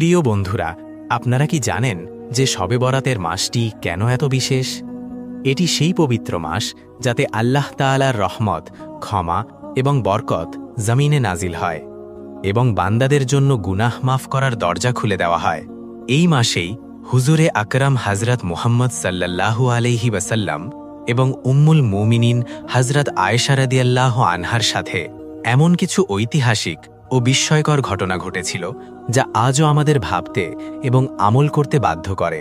প্রিয় বন্ধুরা, আপনারা কি জানেন যে শবে বরাতের মাসটি কেন এত বিশেষ? এটি সেই পবিত্র মাস যাতে আল্লাহ তাআলার রহমত, ক্ষমা এবং বরকত জমিনে নাজিল হয় এবং বান্দাদের জন্য গুনাহ মাফ করার দরজা খুলে দেওয়া হয়। এই মাসেই হুজুরে আকরাম হজরত মুহাম্মদ সাল্লাল্লাহু আলহি ওয়াসাল্লাম এবং উম্মুল মুমিনিন হজরত আয়েশারাদিয়াল্লাহ আনহার সাথে এমন কিছু ঐতিহাসিক ও বিস্ময়কর ঘটনা ঘটেছিল, যা আজও আমাদের ভাবতে এবং আমল করতে বাধ্য করে।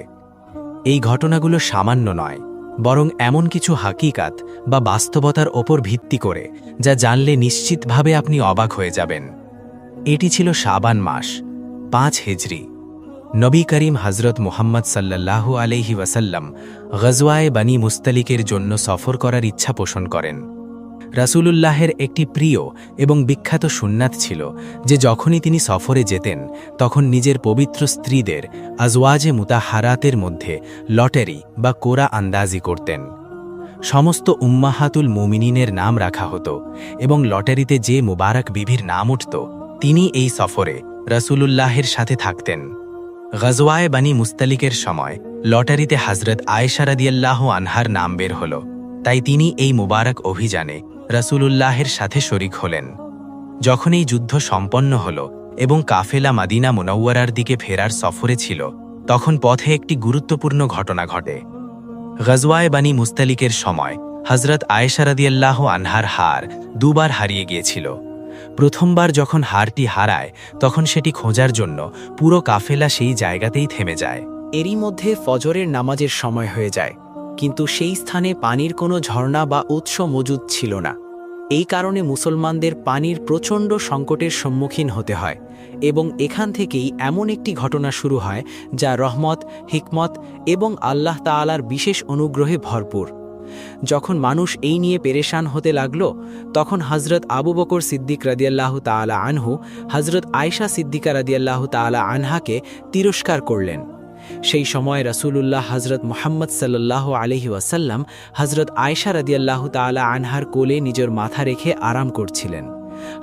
এই ঘটনাগুলো সামান্য নয়, বরং এমন কিছু হাকিকাত বা বাস্তবতার ওপর ভিত্তি করে, যা জানলে নিশ্চিতভাবে আপনি অবাক হয়ে যাবেন। এটি ছিল শাবান মাস, পাঁচ হেজরি। নবী করিম হজরত মুহাম্মদ সাল্লাল্লাহু আলহি ওয়াসাল্লাম গজওয়ায়ে বানি মুস্তালিকের জন্য সফর করার ইচ্ছা পোষণ করেন। রাসূলুল্লাহের একটি প্রিয় এবং বিখ্যাত সুন্নাত ছিল, যে যখনই তিনি সফরে যেতেন, তখন নিজের পবিত্র স্ত্রীদের আজওয়াজে মুতাহারাতের মধ্যে লটারি বা কোরা আন্দাজি করতেন। সমস্ত উম্মাহাতুল মুমিনিনের নাম রাখা হতো এবং লটারিতে যে মুবারক বিবির নাম উঠত, তিনি এই সফরে রাসূলুল্লাহের সাথে থাকতেন। গজওয়ায় বানি মুস্তালিকের সময় লটারিতে হজরত আয়েশারাদিয়াল্লাহ আনহার নাম বের হল, তাই তিনি এই মুবারক অভিযানে রাসূলুল্লাহের সাথে শরিক হলেন। যখন এই যুদ্ধ সম্পন্ন হল এবং কাফেলা মাদিনা মুনওয়ারার দিকে ফেরার সফরে ছিল, তখন পথে একটি গুরুত্বপূর্ণ ঘটনা ঘটে। গজওয়ায় বানী মুস্তালিকের সময় হজরত আয়েশারাদিয়াল্লাহ আনহার হার দুবার হারিয়ে গিয়েছিল। প্রথমবার যখন হারটি হারায়, তখন সেটি খোঁজার জন্য পুরো কাফেলা সেই জায়গাতেই থেমে যায়। এরই মধ্যে ফজরের নামাজের সময় হয়ে যায়। কিন্তু সেই স্থানে পানির কোনো ঝর্ণা বা উৎস মজুদ ছিল না। এই কারণে মুসলমানদের পানির প্রচণ্ড সংকটের সম্মুখীন হতে হয় এবং এখান থেকেই এমন একটি ঘটনা শুরু হয় যা রহমত, হিকমত এবং আল্লাহ তাআলার বিশেষ অনুগ্রহে ভরপুর। যখন মানুষ এই নিয়ে পেরেশান হতে লাগল, তখন হজরত আবু বকর সিদ্দিক রাদিয়াল্লাহু তাআলা আনহু হজরত আয়শা সিদ্দিকা রাদিয়াল্লাহু তাআলা আনহাকে তিরস্কার করলেন। সেই সময় রাসুলুল্লাহ হজরত মোহাম্মদ সাল্লাহ আলহি ওয়াসাল্লাম হজরত আয়সা রাদিয়াল্লাহু তালা আনহার কোলে নিজের মাথা রেখে আরাম করছিলেন।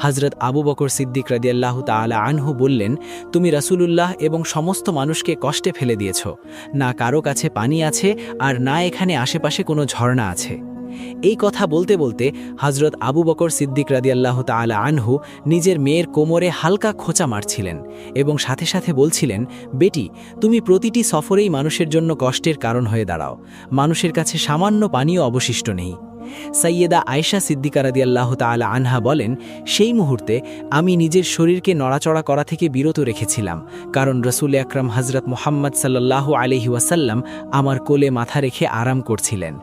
হজরত আবু বকর সিদ্দিক রাদিয়াল্লাহু তালা আনহু বললেন, তুমি রাসুলুল্লাহ এবং সমস্ত মানুষকে কষ্টে ফেলে দিয়েছ। না কারও কাছে পানি আছে আর না এখানে আশেপাশে কোনো ঝর্ণা আছে। এই কথা বলতে বলতে হজরত আবু বকর সিদ্দিক রাদিয়াল্লাহ তাআলা আনহু নিজের মেয়ের কোমরে হালকা খোঁচা মারছিলেন এবং সাথে সাথে বলছিলেন, বেটি, তুমি প্রতিটি সফরেই মানুষের জন্য কষ্টের কারণ হয়ে দাঁড়াও। মানুষের কাছে সামান্য পানীয় অবশিষ্ট নেই। সাইয়েদা আয়েশা সিদ্দিকা রাদিয়াল্লাহ তাআলা আনহা বলেন, সেই মুহূর্তে আমি নিজের শরীরকে নড়াচড়া করা থেকে বিরত রেখেছিলাম, কারণ রসুল আকরাম হজরত মোহাম্মদ সাল্লাল্লাহু আলহি ওয়াসাল্লাম আমার কোলে মাথা রেখে আরাম করছিলেন।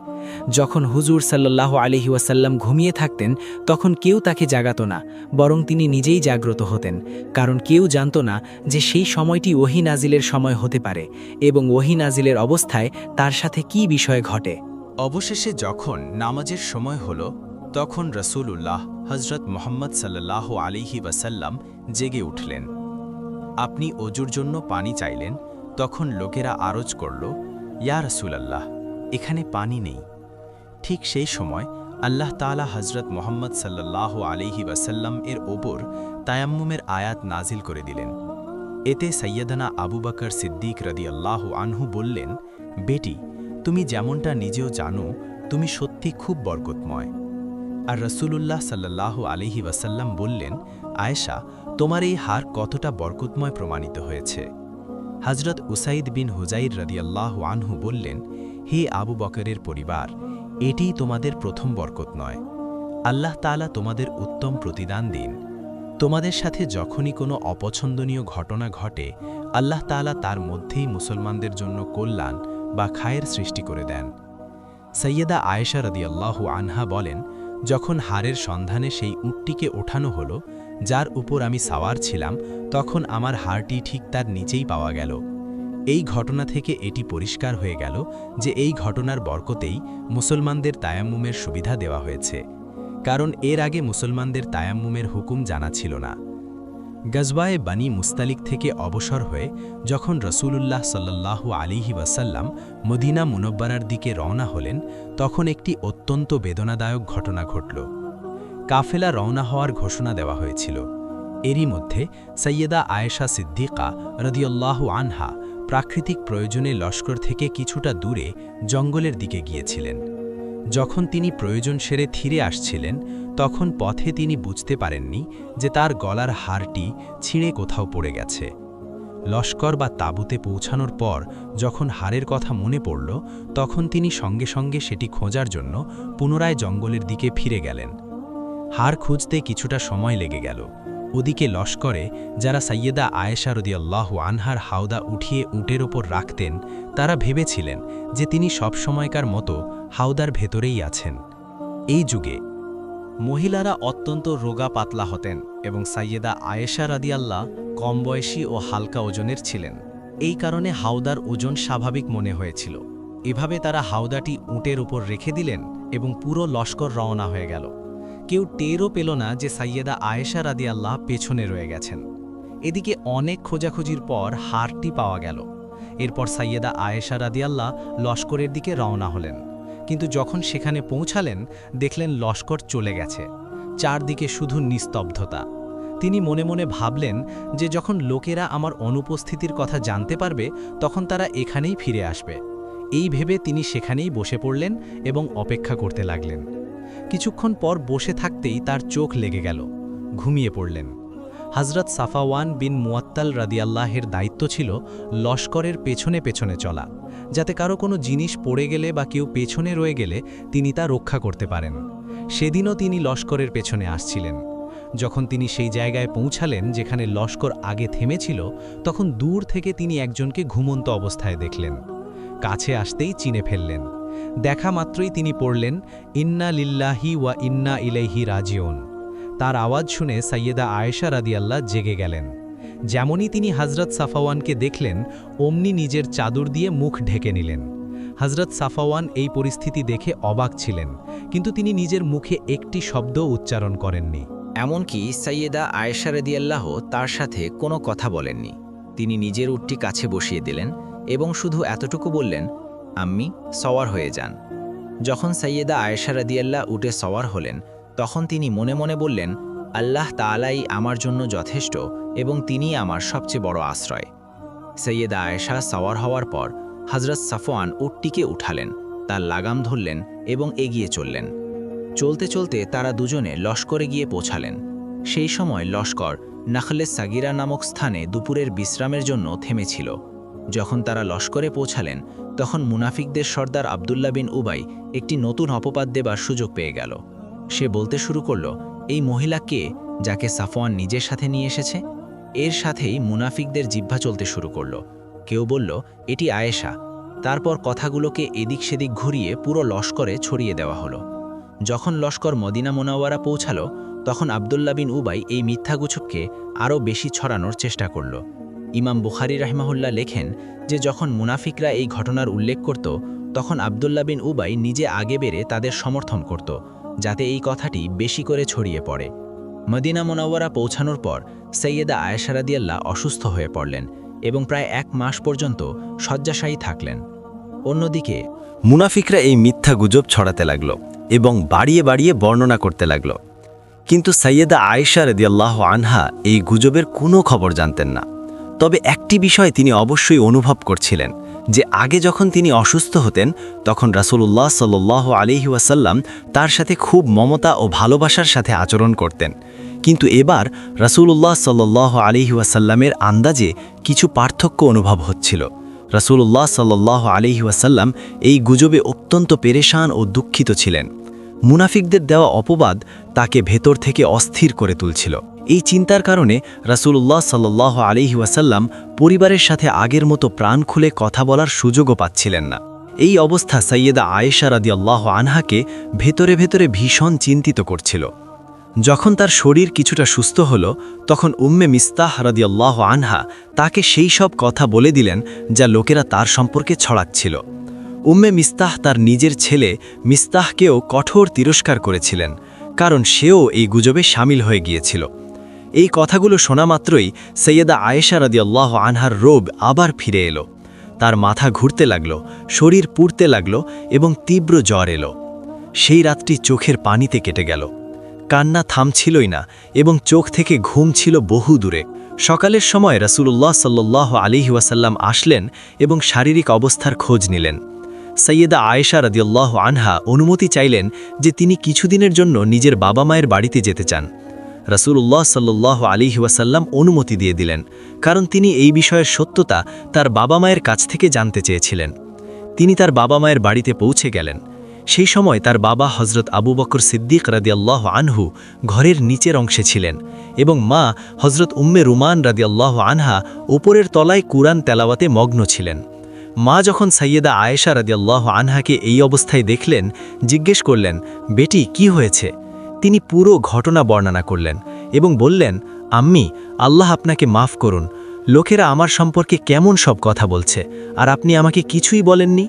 যখন হুজুর সাল্লাহ আলহি ওয়াসাল্লাম ঘুমিয়ে থাকতেন, তখন কেউ তাকে জাগাত না, বরং তিনি নিজেই জাগ্রত হতেন, কারণ কেউ জানত না যে সেই সময়টি ওহি নাজিলের সময় হতে পারে এবং ওহি নাজিলের অবস্থায় তার সাথে কি বিষয় ঘটে। অবশেষে যখন নামাজের সময় হল, তখন রসূলুল্লাহ হজরত মোহাম্মদ সাল্লাহ আলিহি ওয়াসাল্লাম জেগে উঠলেন। আপনি অজুর জন্য পানি চাইলেন, তখন লোকেরা আরজ করল, ইয়া রসুলাল্লাহ, এখানে পানি নেই। ঠিক সেই সময় আল্লাহ তালা হজরত মোহাম্মদ সাল্লাহ আলিহি ওয়াসাল্লাম এর ওপর তায়াম্মুমের আয়াত নাজিল করে দিলেন। এতে সৈয়দানা আবু বকর সিদ্দিক রদি আল্লাহ আনহু বললেন, বেটি, তুমি যেমনটা নিজেও জানো, তুমি সত্যি খুব বরকতময়। আর রসুলুল্লাহ সাল্লাহ আলিহি ওয়াসাল্লাম বললেন, আয়েশা, তোমার এই হার কতটা বরকতময় প্রমাণিত হয়েছে? হজরত উসাইদ বিন হুজাইর রদিয়াল্লাহ আনহু বললেন, হে আবু বকরের পরিবার এটিই তোমাদের প্রথম বরকত নয়। আল্লাহ তালা তোমাদের উত্তম প্রতিদান দিন। তোমাদের সাথে যখনই কোনো অপছন্দনীয় ঘটনা ঘটে, আল্লাহ তালা তার মধ্যেই মুসলমানদের জন্য কল্যাণ বা খায়ের সৃষ্টি করে দেন। সৈয়দা আয়েশা রদিয়াল্লাহু আনহা বলেন, যখন হারের সন্ধানে সেই উটটিকে ওঠানো হলো, যার উপর আমি সাওয়ার ছিলাম, তখন আমার হারটি ঠিক তার নিচেই পাওয়া গেল। এই ঘটনা থেকে এটি পরিষ্কার হয়ে গেল যে এই ঘটনার বরকতেই মুসলমানদের তায়াম্মুমের সুবিধা দেওয়া হয়েছে। কারণ এর আগে মুসলমানদের তায়াম্মুমের হুকুম জানা ছিল না। গজবায়ে বানি মুস্তালিক থেকে অবসর হয়ে যখন রসুলুল্লাহ সাল্লাল্লাহু আলিহি ওয়াসাল্লাম মদিনা মুনব্বারার দিকে রওনা হলেন, তখন একটি অত্যন্ত বেদনাদায়ক ঘটনা ঘটল। কাফেলা রওনা হওয়ার ঘোষণা দেওয়া হয়েছিল। এরই মধ্যে সৈয়দা আয়েশা সিদ্দিকা রদিয়াল্লাহু আনহা প্রাকৃতিক প্রয়োজনে লস্কর থেকে কিছুটা দূরে জঙ্গলের দিকে গিয়েছিলেন। যখন তিনি প্রয়োজন সেরে ফিরে আসছিলেন, তখন পথে তিনি বুঝতে পারেননি যে তার গলার হারটি ছিঁড়ে কোথাও পড়ে গেছে। লস্কর বা তাঁবুতে পৌঁছানোর পর যখন হারের কথা মনে পড়ল, তখন তিনি সঙ্গে সঙ্গে সেটি খোঁজার জন্য পুনরায় জঙ্গলের দিকে ফিরে গেলেন। হার খুঁজতে কিছুটা সময় লেগে গেল। ওদিকে লস্করে যারা সাইয়েদা আয়েশা রদিয়াল্লাহ আনহার হাওদা উঠিয়ে উটের ওপর রাখতেন, তারা ভেবেছিলেন যে তিনি সবসময়কার মতো হাওদার ভেতরেই আছেন। এই যুগে মহিলারা অত্যন্ত রোগা পাতলা হতেন এবং সাইয়েদা আয়েশা রাদিয়াল্লাহ কম বয়সী ও হালকা ওজনের ছিলেন। এই কারণে হাওদার ওজন স্বাভাবিক মনে হয়েছিল। এভাবে তারা হাওদাটি উটের উপর রেখে দিলেন এবং পুরো লস্কর রওনা হয়ে গেল। কেউ টেরও পেল না যে সাইয়েদা আয়েশা রাদিয়াল্লাহ পেছনে রয়ে গেছেন। এদিকে অনেক খোঁজাখুঁজির পর হারটি পাওয়া গেল। এরপর সাইয়েদা আয়েশা রাদিয়াল্লাহ লস্করের দিকে রওনা হলেন। কিন্তু যখন সেখানে পৌঁছালেন, দেখলেন লস্কর চলে গেছে। চারদিকে শুধু নিস্তব্ধতা। তিনি মনে মনে ভাবলেন যে যখন লোকেরা আমার অনুপস্থিতির কথা জানতে পারবে, তখন তারা এখানেই ফিরে আসবে। এই ভেবে তিনি সেখানেই বসে পড়লেন এবং অপেক্ষা করতে লাগলেন। কিছুক্ষণ পর বসে থাকতেই তার চোখ লেগে গেল, ঘুমিয়ে পড়লেন। হজরত সাফাওয়ান বিন মুয়াত্তাল রাদিয়াল্লাহের দায়িত্ব ছিল লস্করের পেছনে পেছনে চলা, যাতে কারও কোনো জিনিস পড়ে গেলে বা কেউ পেছনে রয়ে গেলে তিনি তা রক্ষা করতে পারেন। সেদিনও তিনি লস্করের পেছনে আসছিলেন। যখন তিনি সেই জায়গায় পৌঁছালেন যেখানে লস্কর আগে থেমেছিল, তখন দূর থেকে তিনি একজনকে ঘুমন্ত অবস্থায় দেখলেন। কাছে আসতেই চিনে ফেললেন। দেখা মাত্রই তিনি পড়লেন, ইন্না লিল্লাহি ওয়া ইন্না ইলাইহি রাজিউন। তার আওয়াজ শুনে সাইয়েদা আয়েশা রাদিয়াল্লাহ জেগে গেলেন। যেমনই তিনি হজরত সাফাওয়ানকে দেখলেন, অমনি নিজের চাদর দিয়ে মুখ ঢেকে নিলেন। হজরত সাফাওয়ান এই পরিস্থিতি দেখে অবাক ছিলেন, কিন্তু তিনি নিজের মুখে একটি শব্দ উচ্চারণ করেননি। এমনকি সাইয়েদা আয়েশা রদিয়াল্লাহ তার সাথে কোনো কথা বলেননি। তিনি নিজের উটটি কাছে বসিয়ে দিলেন এবং শুধু এতটুকু বললেন আম্মি সওয়ার হয়ে যান। যখন সাইয়েদা আয়েশা রদিয়াল্লাহ উঠে সওয়ার হলেন, তখন তিনি মনে মনে বললেন, আল্লাহ তাআলাই আমার জন্য যথেষ্ট এবং তিনি আমার সবচেয়ে বড় আশ্রয়। সৈয়দা আয়েশা সওয়ার হওয়ার পর হজরত সাফওয়ান উটটিকে উঠালেন, তার লাগাম ধরলেন এবং এগিয়ে চললেন। চলতে চলতে তারা দুজনে লস্করে গিয়ে পৌঁছালেন। সেই সময় লস্কর নাখলে সাগিরা নামক স্থানে দুপুরের বিশ্রামের জন্য থেমেছিল। যখন তারা লস্করে পৌঁছালেন, তখন মুনাফিকদের সর্দার আবদুল্লা বিন উবাই একটি নতুন অপবাদ দেবার সুযোগ পেয়ে গেল। সে বলতে শুরু করল, এই মহিলা কে যাকে সাফওয়ান নিজের সাথে নিয়ে এসেছে? এর সাথেই মুনাফিকদের জিহ্বা চলতে শুরু করল। কেউ বলল, এটি আয়েশা। তারপর কথাগুলোকে এদিক সেদিক ঘুরিয়ে পুরো লস্করে ছড়িয়ে দেওয়া হলো। যখন লস্কর মদিনা মোনাওয়ারা পৌঁছালো, তখন আবদুল্লা বিন উবাই এই মিথ্যাগুচককে আরও বেশি ছড়ানোর চেষ্টা করল। ইমাম বুখারি রাহমাহুল্লাহ লেখেন যে যখন মুনাফিকরা এই ঘটনার উল্লেখ করত, তখন আবদুল্লা বিন উবাই নিজে আগে বেড়ে তাদের সমর্থন করত, যাতে এই কথাটি বেশি করে ছড়িয়ে পড়ে। মদিনা মোনাওয়ারা পৌঁছানোর পর সৈয়দা আয়েশারাদিয়াল্লাহ অসুস্থ হয়ে পড়লেন এবং প্রায় এক মাস পর্যন্ত শয্যাশায়ী থাকলেন। অন্যদিকে মুনাফিকরা এই মিথ্যা গুজব ছড়াতে লাগল এবং বাড়িয়ে বাড়িয়ে বর্ণনা করতে লাগল। কিন্তু সৈয়দা আয়েশা রদিয়াল্লাহ আনহা এই গুজবের কোনো খবর জানতেন না। তবে একটি বিষয় তিনি অবশ্যই অনুভব করছিলেন, যে আগে যখন তিনি অসুস্থ হতেন, তখন রাসূলুল্লাহ সাল্লাহ আলিহি ওয়াসাল্লাম তার সাথে খুব মমতা ও ভালোবাসার সাথে আচরণ করতেন। কিন্তু এবার রাসূলুল্লাহ সাল্লাহ আলিহি ওয়াসাল্লামের আন্দাজে কিছু পার্থক্য অনুভব হচ্ছিল। রাসূলুল্লাহ সাল্লাহ আলিহি ওয়াসাল্লাম এই গুজবে অত্যন্ত পেরেশান ও দুঃখিত ছিলেন। মুনাফিকদের দেওয়া অপবাদ তাকে ভেতর থেকে অস্থির করে তুলছিল। এই চিন্তার কারণে রাসূলুল্লাহ সাল্লাহ আলিহি ওয়াসাল্লাম পরিবারের সাথে আগের মতো প্রাণ খুলে কথা বলার সুযোগও পাচ্ছিলেন না। এই অবস্থা সৈয়দা আয়েশা রাদিয়াল্লাহ আনহাকে ভেতরে ভেতরে ভীষণ চিন্তিত করছিল। যখন তার শরীর কিছুটা সুস্থ হল, তখন উম্মে মিস্তাহ রাদিয়াল্লাহ আনহা তাকে সেই সব কথা বলে দিলেন যা লোকেরা তার সম্পর্কে ছড়াচ্ছিল। উম্মে মিস্তাহ তার নিজের ছেলে মিস্তাহকেও কঠোর তিরস্কার করেছিলেন, কারণ সেও এই গুজবে সামিল হয়ে গিয়েছিল। এই কথাগুলো শোনা মাত্রই সৈয়দা আয়েশা রাদিয়াল্লাহ আনহার রোগ আবার ফিরে এলো। তার মাথা ঘুরতে লাগল, শরীর পুড়তে লাগল এবং তীব্র জ্বর এলো। সেই রাতটি চোখের পানিতে কেটে গেল। কান্না থামছিলই না এবং চোখ থেকে ঘুম ছিল বহু দূরে। সকালের সময় রাসূলুল্লাহ সাল্লাহ আলিহি ওয়াসাল্লাম আসলেন এবং শারীরিক অবস্থার খোঁজ নিলেন। সৈয়দা আয়েশা রাদিয়াল্লাহ আনহা অনুমতি চাইলেন যে তিনি কিছুদিনের জন্য নিজের বাবা মায়ের বাড়িতে যেতে চান। রাসূলুল্লাহ সাল্লাহ আলিহি ওয়াসাল্লাম অনুমতি দিয়ে দিলেন, কারণ তিনি এই বিষয়ের সত্যতা তার বাবা মায়ের কাছ থেকে জানতে চেয়েছিলেন। তিনি তার বাবা মায়ের বাড়িতে পৌঁছে গেলেন। সেই সময় তার বাবা হজরত আবু বকর সিদ্দিক রাদিয়াল্লাহ আনহু ঘরের নিচের অংশে ছিলেন এবং মা হজরত উম্মে রুমান রাদিয়াল্লাহ আনহা ওপরের তলায় কুরআন তেলাওয়াতে মগ্ন ছিলেন। মা যখন সৈয়দা আয়েশা রাদিয়াল্লাহ আনহাকে এই অবস্থায় দেখলেন, জিজ্ঞেস করলেন, বেটি, কি হয়েছে? তিনি পুরো ঘটনা বর্ণনা করলেন এবং বললেন, আম্মি, আল্লাহ আপনাকে মাফ করুন। লোকেরা আমার সম্পর্কে কেমন সব কথা বলছে, আর আপনি আমাকে কিছুই বলেননি?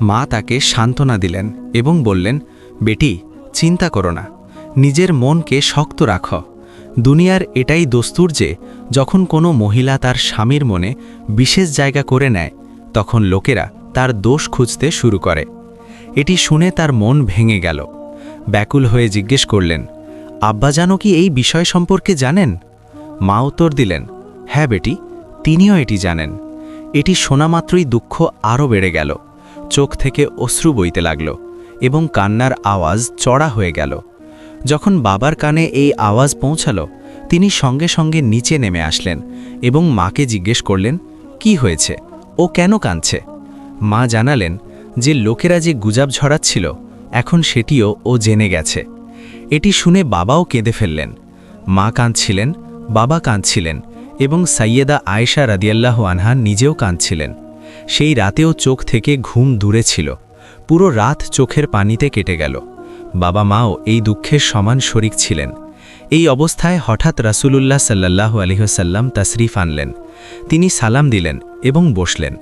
মা তাকে সান্ত্বনা দিলেন এবং বললেন, বেটি, চিন্তা করো না। নিজের মনকে শক্ত রাখ। দুনিয়ার এটাই দস্তুর যে, যখন কোনো মহিলা তার স্বামীর মনে বিশেষ জায়গা করে নেয়, তখন লোকেরা তার দোষ খুঁজতে শুরু করে। এটি শুনে তার মন ভেঙে গেল। ব্যাকুল হয়ে জিজ্ঞেস করলেন, আব্বা জানো কি এই বিষয় সম্পর্কে জানেন? মা উত্তর দিলেন হ্যাঁ বেটি, তিনিও এটি জানেন। এটি শোনা মাত্রই দুঃখ আরও বেড়ে গেল, চোখ থেকে অশ্রু বইতে লাগল এবং কান্নার আওয়াজ চড়া হয়ে গেল। যখন বাবার কানে এই আওয়াজ পৌঁছাল, তিনি সঙ্গে সঙ্গে নিচে নেমে আসলেন এবং মাকে জিজ্ঞেস করলেন, কি হয়েছে? ও কেন কাঁদছে? মা জানালেন যে লোকেরা যে গুজাব ঝরাচ্ছিল এখন সেটিও ও জেনে গেছে। এটি শুনে বাবাও কেঁদে ফেললেন। মা কাঁদছিলেন, বাবা কাঁদছিলেন এবং সাইয়েদা আয়েশা রাদিয়াল্লাহ আনহা নিজেও কাঁদছিলেন। সেই রাতেও চোখ থেকে ঘুম দূরে ছিল। পুরো রাত চোখের পানিতে কেটে গেল। বাবা মাও এই দুঃখের সমান শরিক ছিলেন। এই অবস্থায় হঠাৎ রাসূলুল্লাহ সাল্লাহ আলহিহসাল্লাম তাসরিফ আনলেন। তিনি সালাম দিলেন এবং বসলেন।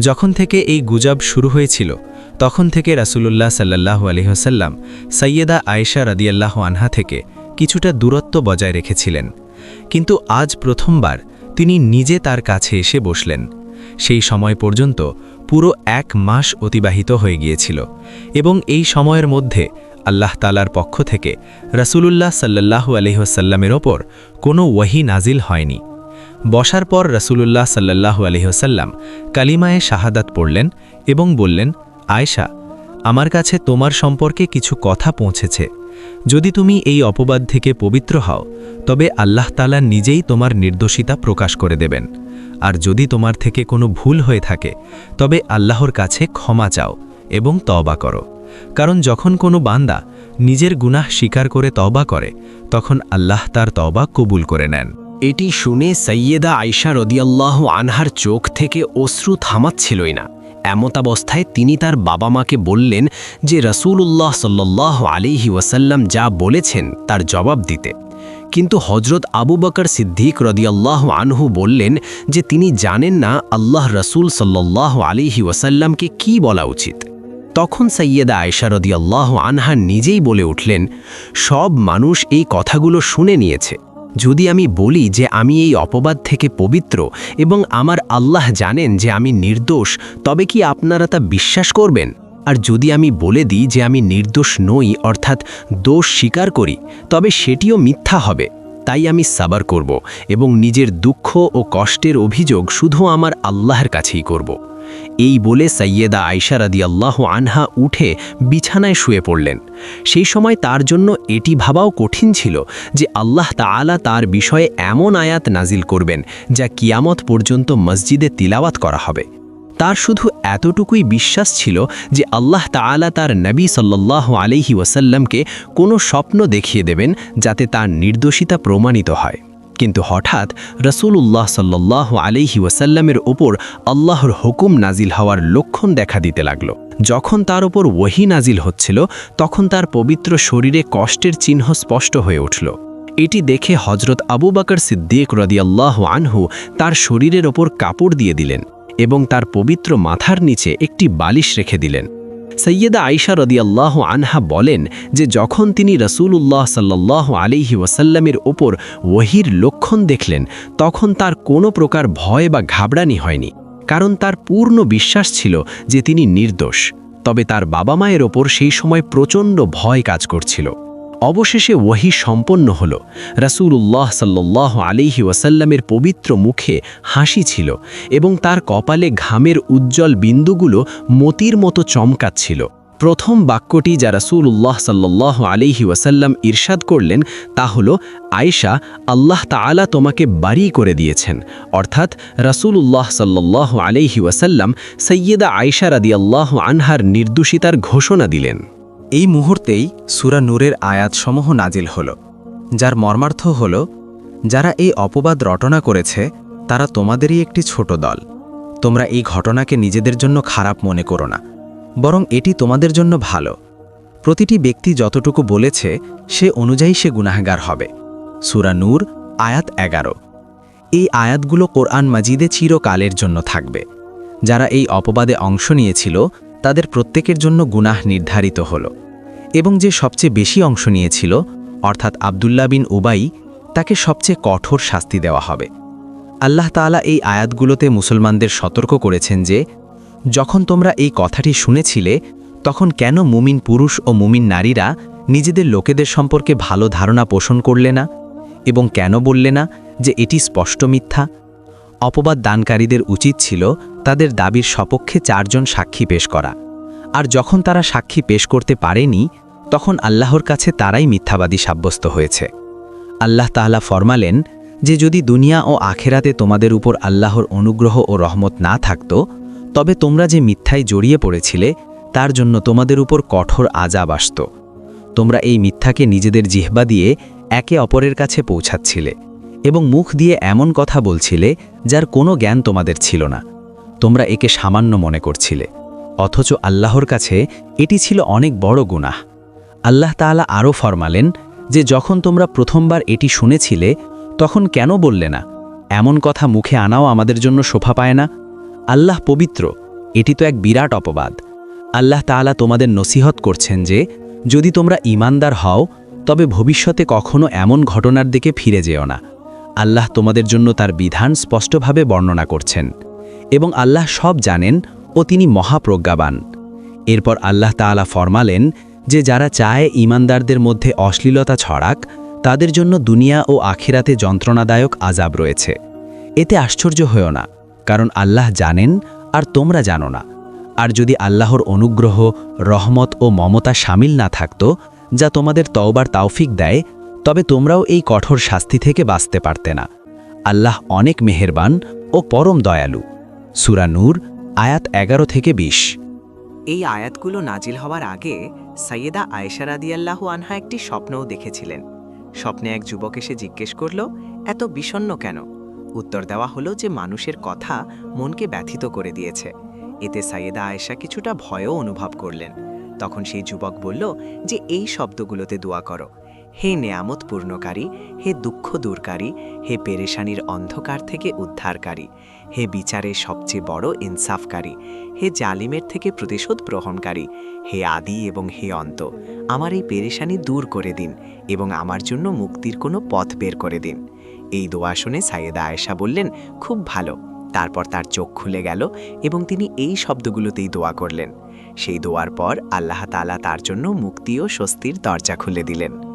যখন থেকে এই গুজব শুরু হয়েছিল তখন থেকে রাসূলুল্লাহ সাল্লাহ আলহিহসাল্লাম সৈয়দা আয়েশা রাদিয়াল্লাহ আনহা থেকে কিছুটা দূরত্ব বজায় রেখেছিলেন। কিন্তু আজ প্রথমবার তিনি নিজে তার কাছে এসে বসলেন। সেই সময় পর্যন্ত পুরো এক মাস অতিবাহিত হয়ে গিয়েছিল এবং এই সময়ের মধ্যে আল্লাহ তালার পক্ষ থেকে রাসূলুল্লাহ সাল্লাল্লাহু আলহিহসাল্লামের ওপর কোনো ওয়াহি নাজিল হয়নি। বসার পর রাসূলুল্লাহ সাল্লাল্লাহু আলহিহসাল্লাম কালিমায়ে শাহাদাত পড়লেন এবং বললেন আয়শা, আমার কাছে তোমার সম্পর্কে কিছু কথা পৌঁছেছে। যদি তুমি এই অপবাদ থেকে পবিত্র হও, তবে আল্লাহ তালা নিজেই তোমার নির্দোষিতা প্রকাশ করে দেবেন। আর যদি তোমার থেকে কোনো ভুল হয়ে থাকে, তবে আল্লাহর কাছে ক্ষমা চাও এবং তবা করো। কারণ যখন কোনো বান্দা নিজের গুনাহ স্বীকার করে তবা করে, তখন আল্লাহ তার তবা কবুল করে নেন। এটি শুনে সৈয়দা আয়সা রদিয়াল্লাহ আনহার চোখ থেকে অশ্রু থামাচ্ছিলই না। এমতাবস্থায় তিনি তার বাবা মাকে বললেন যে রসুল্লাহ সাল্লাহ আলিহি ওয়াসাল্লাম যা বলেছেন তার জবাব দিতে। কিন্তু হজরত আবু বকর সিদ্দিক রদিয়াল্লাহ আনহু বললেন যে, তিনি জানেন না আল্লাহ রসুল সাল্লাহ আলিহি ওয়াসাল্লামকে কি বলা উচিত। তখন সৈয়দা আয়সা রদিয়াল্লাহ আনহা নিজেই বলে উঠলেন, সব মানুষ এই কথাগুলো শুনে নিয়েছে। যদি আমি বলি যে আমি এই অপবাদ থেকে পবিত্র এবং আমার আল্লাহ জানেন যে আমি নির্দোষ, তবে কি আপনারা তা বিশ্বাস করবেন? আর যদি আমি বলে দিই যে আমি নির্দোষ নই, অর্থাৎ দোষ স্বীকার করি, তবে সেটিও মিথ্যা হবে। তাই আমি সাবার করব এবং নিজের দুঃখ ও কষ্টের অভিযোগ শুধু আমার আল্লাহর কাছেই করব। এই বলে সৈয়দা আয়সা রাদি আল্লাহ আনহা উঠে বিছানায় শুয়ে পড়লেন। সেই সময় তার জন্য এটি ভাবাও কঠিন ছিল যে আল্লাহ তাআলা তার বিষয়ে এমন আয়াত নাজিল করবেন যা কিয়ামত পর্যন্ত মসজিদে তিলাওয়াত করা হবে। তার শুধু এতটুকুই বিশ্বাস ছিল যে আল্লাহ তাআলা তার নবী সাল্লাহ আলহি ওয়াসাল্লামকে কোনো স্বপ্ন দেখিয়ে দেবেন যাতে তার নির্দোষিতা প্রমাণিত হয়। কিন্তু হঠাৎ রসুল্লাহ সাল্লাহ আলহি ওয়াসাল্লামের ওপর আল্লাহর হুকুম নাজিল হওয়ার লক্ষণ দেখা দিতে লাগল। যখন তার ওপর ওহি নাজিল হচ্ছিল, তখন তার পবিত্র শরীরে কষ্টের চিহ্ন স্পষ্ট হয়ে উঠল। এটি দেখে হজরত আবু বাকর সিদ্দিক রদিয়াল্লাহ আনহু তার শরীরের ওপর কাপড় দিয়ে দিলেন। এবং তার পবিত্র মাথার নিচে একটি বালিশ রেখে দিলেন। সৈয়দা আইসা রদিয়াল্লাহ আনহা বলেন যে, যখন তিনি রসুল্লাহ সাল্লাহ আলিহি ওয়াসাল্লামের ওপর ওহির লক্ষণ দেখলেন, তখন তার কোনো প্রকার ভয় বা ঘাবড়ানি হয়নি, কারণ তার পূর্ণ বিশ্বাস ছিল যে তিনি নির্দোষ। তবে তার বাবা মায়ের ওপর সেই সময় প্রচণ্ড ভয় কাজ করছিল। অবশেষে ওয়াহি সম্পন্ন হল। রাসূলুল্লাহ সাল্লাহ আলিহি ওয়াসাল্লামের পবিত্র মুখে হাসি ছিল এবং তার কপালে ঘামের উজ্জ্বল বিন্দুগুলো মতির মতো চমকাচ্ছিল। প্রথম বাক্যটি যা রাসূলুল্লাহ সাল্লাহ আলিহি ওয়াসাল্লাম ইরশাদ করলেন তা হল, আয়েশা, আল্লাহ তাআলা তোমাকে বাড়ি করে দিয়েছেন। অর্থাৎ, রাসূলুল্লাহ সাল্লাহ আলিহি ওয়াসাল্লাম সৈয়দা আয়েশা রাদিয়াল্লাহ আনহার নির্দোষিতার ঘোষণা দিলেন। এই মুহূর্তেই সুরা নূরের আয়াতসমূহ নাজিল হল, যার মর্মার্থ হল, যারা এই অপবাদ রটনা করেছে, তারা তোমাদেরই একটি ছোট দল। তোমরা এই ঘটনাকে নিজেদের জন্য খারাপ মনে করো না, বরং এটি তোমাদের জন্য ভালো। প্রতিটি ব্যক্তি যতটুকু বলেছে, সে অনুযায়ী সে গুনাহগার হবে। সুরা নূর, আয়াত এগারো। এই আয়াতগুলো কোরআন মাজিদে চিরকালের জন্য থাকবে। যারা এই অপবাদে অংশ নিয়েছিল তাদের প্রত্যেকের জন্য গুনাহ নির্ধারিত হল এবং যে সবচেয়ে বেশি অংশ নিয়েছিল, অর্থাৎ আবদুল্লা বিন উবাই, তাকে সবচেয়ে কঠোর শাস্তি দেওয়া হবে। আল্লাহ তাআলা এই আয়াতগুলোতে মুসলমানদের সতর্ক করেছেন যে, যখন তোমরা এই কথাটি শুনেছিলে, তখন কেন মুমিন পুরুষ ও মুমিন নারীরা নিজেদের লোকেদের সম্পর্কে ভালো ধারণা পোষণ করলে না? এবং কেন বললে না যে এটি স্পষ্ট মিথ্যা? অপবাদ দানকারীদের উচিত ছিল তাদের দাবির সপক্ষে চারজন সাক্ষী পেশ করা। আর যখন তারা সাক্ষী পেশ করতে পারেনি, তখন আল্লাহর কাছে তারাই মিথ্যাবাদী সাব্যস্ত হয়েছে। আল্লাহ তাহলা ফরমালেন যে, যদি দুনিয়া ও আখেরাতে তোমাদের উপর আল্লাহর অনুগ্রহ ও রহমত না থাকত, তবে তোমরা যে মিথ্যায় জড়িয়ে পড়েছিলে, তার জন্য তোমাদের উপর কঠোর আজাব আসত। তোমরা এই মিথ্যাকে নিজেদের জিহ্বা দিয়ে একে অপরের কাছে পৌঁছাচ্ছিলে। এবং মুখ দিয়ে এমন কথা বলছিলে যার কোনো জ্ঞান তোমাদের ছিল না। তোমরা একে সামান্য মনে করছিলে। অথচ আল্লাহর কাছে এটি ছিল অনেক বড় গুনাহ। আল্লাহ তাআলা আরও ফরমালেন যে যখন তোমরা প্রথমবার এটি শুনেছিলে, তখন কেন বললে না? এমন কথা মুখে আনাও আমাদের জন্য শোভা পায় না। আল্লাহ পবিত্র, এটি তো এক বিরাট অপবাদ। আল্লাহ তাআলা তোমাদের নসিহত করছেন যে, যদি তোমরা ইমানদার হও, তবে ভবিষ্যতে কখনো এমন ঘটনার দিকে ফিরে যেও না। আল্লাহ তোমাদের জন্য তার বিধান স্পষ্টভাবে বর্ণনা করছেন, এবং আল্লাহ সব জানেন ও তিনি মহাপ্রজ্ঞাবান। এরপর আল্লাহ তাআলা ফরমালেন যে যারা চায় ইমানদারদের মধ্যে অশ্লীলতা ছড়াক, তাদের জন্য দুনিয়া ও আখিরাতে যন্ত্রণাদায়ক আজাব রয়েছে। এতে আশ্চর্য হয়েও না, কারণ আল্লাহ জানেন আর তোমরা জানো না। আর যদি আল্লাহর অনুগ্রহ, রহমত ও মমতা সামিল না থাকত, যা তোমাদের তওবার তাওফিক দেয় তবে তোমরাও এই কঠোর শাস্তি থেকে বাঁচতে পারতে না। আল্লাহ অনেক মেহেরবান ও পরম দয়ালু। সুরা নূর, আয়াত এগারো থেকে বিশ। এই আয়াতগুলো নাজিল হওয়ার আগে সাইয়েদা আয়েশা রাদিয়াল্লাহু আনহা একটি স্বপ্নও দেখেছিলেন। স্বপ্নে এক যুবক এসে জিজ্ঞেস করল, এত বিষণ্ণ কেন? উত্তর দেওয়া হলো যে মানুষের কথা মনকে ব্যথিত করে দিয়েছে। এতে সাইয়েদা আয়েশা কিছুটা ভয়ও অনুভব করলেন। তখন সেই যুবক বলল, যে এই শব্দগুলোতে দোয়া করো হে নেয়ামত পূর্ণকারী হে দুঃখ দূরকারী হে পেরেশানির অন্ধকার থেকে উদ্ধারকারী, হে বিচারে সবচেয়ে বড় ইনসাফকারী, হে জালিমের থেকে প্রতিশোধ গ্রহণকারী, হে আদি এবং হে অন্ত। আমার এই পেরেশানি দূর করে দিন এবং আমার জন্য মুক্তির কোনো পথ বের করে দিন। এই দোয়া শুনে সাইয়েদা আয়েশা বললেন, খুব ভালো। তারপর তার চোখ খুলে গেল এবং তিনি এই শব্দগুলোতেই দোয়া করলেন। সেই দোয়ার পর আল্লাহ তাআলা তার জন্য মুক্তি ও স্বস্তির দরজা খুলে দিলেন।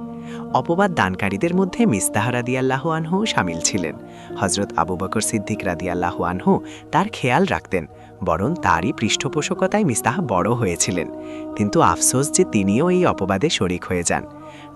অপবাদ দানকারীদের মধ্যে মিস্তাহ রাদিয়াল্লাহ আনহু সামিল ছিলেন। হজরত আবু বকর সিদ্দিক রাদিয়াল্লাহ আনহু তার খেয়াল রাখতেন, বরং তারই পৃষ্ঠপোষকতায় মিস্তাহ বড় হয়েছিলেন। কিন্তু আফসোস যে তিনিও এই অপবাদে শরিক হয়ে যান।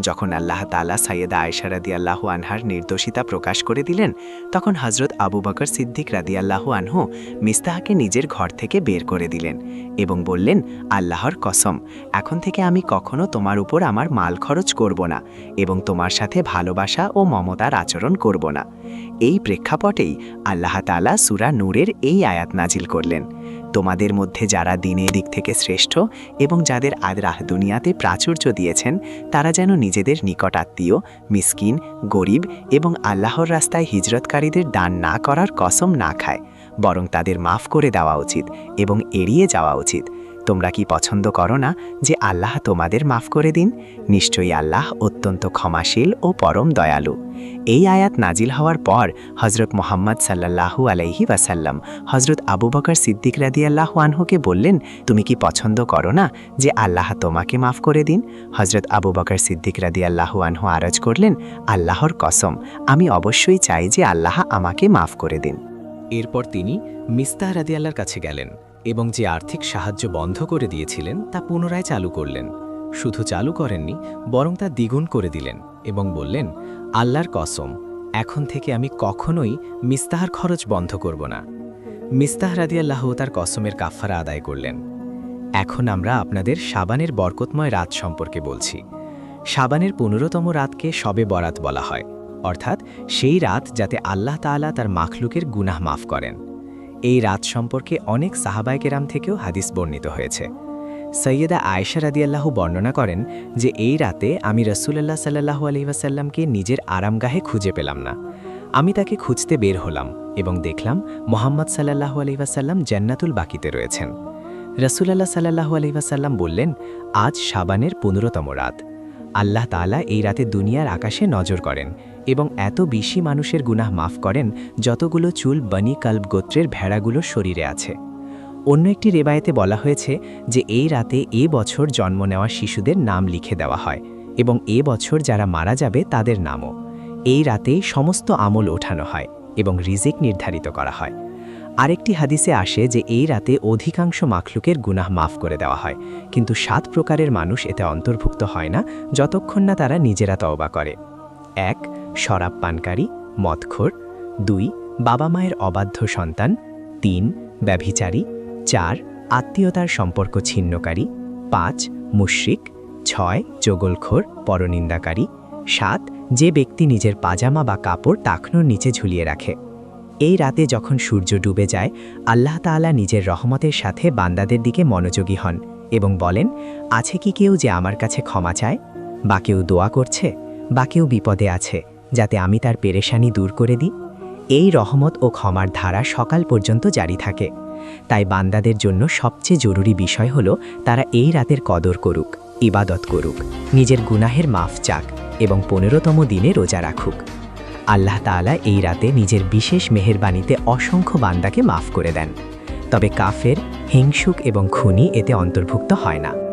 যখন আল্লাহ তালা সাইয়েদা আয়সা রাদিয়াল্লাহু আনহার নির্দোষিতা প্রকাশ করে দিলেন, তখন হজরত আবু বকর সিদ্দিক রাদিয়াল্লাহু আনহু মিস্তাহকে নিজের ঘর থেকে বের করে দিলেন এবং বললেন, আল্লাহর কসম, এখন থেকে আমি কখনো তোমার উপর আমার মাল খরচ করব না এবং তোমার সাথে ভালোবাসা ও মমতার আচরণ করব না। এই প্রেক্ষাপটেই আল্লাহ তালা সুরা নূরের এই আয়াত নাজিল করলেন। তোমাদের মধ্যে যারা দিনের দিক থেকে শ্রেষ্ঠ এবং যাদের আদরাহ দুনিয়াতে প্রাচুর্য দিয়েছেন, তারা যেন নিজেদের নিকট আত্মীয়, মিসকিন, গরিব এবং আল্লাহর রাস্তায় হিজরতকারীদের দান না করার কসম না খায়, বরং তাদের মাফ করে দেওয়া উচিত এবং এড়িয়ে যাওয়া উচিত। তোমরা কি পছন্দ করো না যে আল্লাহ তোমাদের মাফ করে দিন? নিশ্চয়ই আল্লাহ অত্যন্ত ক্ষমাশীল ও পরম দয়ালু। এই আয়াত নাজিল হওয়ার পর হজরত মোহাম্মদ সাল্লাল্লাহু আলাইহি ওয়াসাল্লাম হজরত আবু বকর সিদ্দিক রাদিয়াল্লাহু আনহুকে বললেন, তুমি কি পছন্দ করো না যে আল্লাহ তোমাকে মাফ করে দিন? হজরত আবু বকর সিদ্দিক রাদিয়াল্লাহু আনহু আরজ করলেন, আল্লাহর কসম, আমি অবশ্যই চাই যে আল্লাহ আমাকে মাফ করে দিন। এরপর তিনি মিস্তাহ রাদিয়াল্লার কাছে গেলেন। এবং যে আর্থিক সাহায্য বন্ধ করে দিয়েছিলেন তা পুনরায় চালু করলেন। শুধু চালু করেননি, বরং তা দ্বিগুণ করে দিলেন এবং বললেন, আল্লাহর কসম, এখন থেকে আমি কখনোই মিস্তাহার খরচ বন্ধ করব না। মিস্তাহ রাদিয়াল্লাহ তার কসমের কাফারা আদায় করলেন। এখন আমরা আপনাদের সাবানের বরকতময় রাত সম্পর্কে বলছি। সাবানের পনেরোতম রাতকে শবে বরাত বলা হয়, অর্থাৎ সেই রাত যাতে আল্লাহ তাআলা তার মাখলুকের গুনাহ মাফ করেন। এই রাত সম্পর্কে অনেক সাহাবায়কেরাম থেকেও হাদিস বর্ণিত হয়েছে। সৈয়দা আয়েশা রাদিয়াল্লাহু বর্ণনা করেন যে এই রাতে আমি রসুল্লাহ সাল্লাহু আলহিবাসাল্লামকে নিজের আরামগাহে খুঁজে পেলাম না। আমি তাকে খুঁজতে বের হলাম এবং দেখলাম মোহাম্মদ সাল্লাহু আলহিবাসাল্লাম জান্নাতুল বাকিতে রয়েছেন। রসুল্লাহ সাল্লাহু আলহিবাসাল্লাম বললেন, আজ সাবানের পনেরোতম রাত। আল্লাহ তাআলা এই রাতে দুনিয়ার আকাশে নজর করেন এবং এত বেশি মানুষের গুনাহ মাফ করেন যতগুলো চুল বনি কাল্ব গোত্রের ভেড়াগুলোর শরীরে আছে। অন্য একটি রেবায়েতে বলা হয়েছে যে এই রাতে এ বছর জন্ম নেওয়া শিশুদের নাম লিখে দেওয়া হয় এবং এ বছর যারা মারা যাবে তাদের নামও। এই রাতে সমস্ত আমল ওঠানো হয় এবং রিজিক নির্ধারিত করা হয়। আরেকটি হাদিসে আসে যে এই রাতে অধিকাংশ মাখলুকের গুনাহ মাফ করে দেওয়া হয়, কিন্তু সাত প্রকারের মানুষ এতে অন্তর্ভুক্ত হয় না যতক্ষণ না তারা নিজেরা তওবা করে। এক শরাব পানকারী, মদখোর। দুই, বাবা মায়ের অবাধ্য সন্তান। তিন, ব্যভিচারী। চার, আত্মীয়তার সম্পর্ক ছিন্নকারী। পাঁচ, মুশ্রিক। ছয় চগলখোর পরনিন্দাকারী। সাত, যে ব্যক্তি নিজের পাজামা বা কাপড় টাকনোর নিচে ঝুলিয়ে রাখে। এই রাতে যখন সূর্য ডুবে যায়, আল্লাহ তাআলা নিজের রহমতের সাথে বান্দাদের দিকে মনোযোগী হন এবং বলেন, আছে কি কেউ যে আমার কাছে ক্ষমা চায়? বা কেউ দোয়া করছে? বা কেউ বিপদে আছে? যাতে আমি তার পেরেশানি দূর করে দিই। এই রহমত ও ক্ষমার ধারা সকাল পর্যন্ত জারি থাকে। তাই বান্দাদের জন্য সবচেয়ে জরুরি বিষয় হলো, তারা এই রাতের কদর করুক, ইবাদত করুক, নিজের গুনাহের মাফ চাক এবং পনেরোতম দিনে রোজা রাখুক। আল্লাহ তাআলা এই রাতে নিজের বিশেষ মেহেরবানিতে অসংখ্য বান্দাকে মাফ করে দেন। তবে কাফের, হিংসুক এবং খুনি এতে অন্তর্ভুক্ত হয় না।